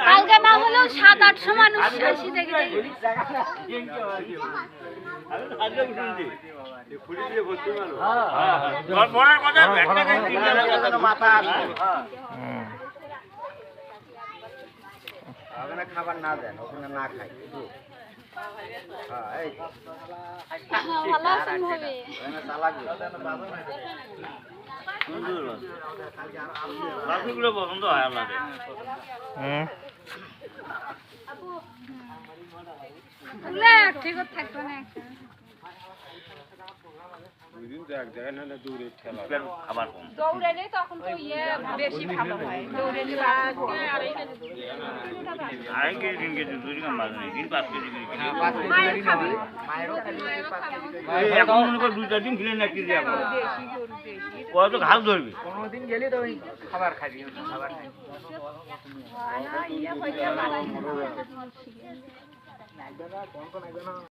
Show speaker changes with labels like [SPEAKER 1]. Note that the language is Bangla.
[SPEAKER 1] কালকে না হলেও সাত আটশো মানুষ আসি দেখে
[SPEAKER 2] খাবার না দেন ওখানে না খাই শুধু হ্যাঁ। এই
[SPEAKER 1] ঠিক আছেন ভাবে
[SPEAKER 2] ওখানে চালাক
[SPEAKER 3] পছন্দ হয়
[SPEAKER 1] না ঠিক থাকবে
[SPEAKER 3] খাবার কম।
[SPEAKER 1] দৌড়ালে তখন তো ইয়ে বেশি ভালো হয়। দৌড়ালে
[SPEAKER 3] নেই পাঁচ কেজি কিনে।
[SPEAKER 1] খাবি?
[SPEAKER 3] এখন দুই চার দিন খেলে না কেজি এখন ওরা তো ঘাস ধরবি।
[SPEAKER 2] দিন গেলে তো খাবার খাবি খাবার
[SPEAKER 1] ইয়ে পারে।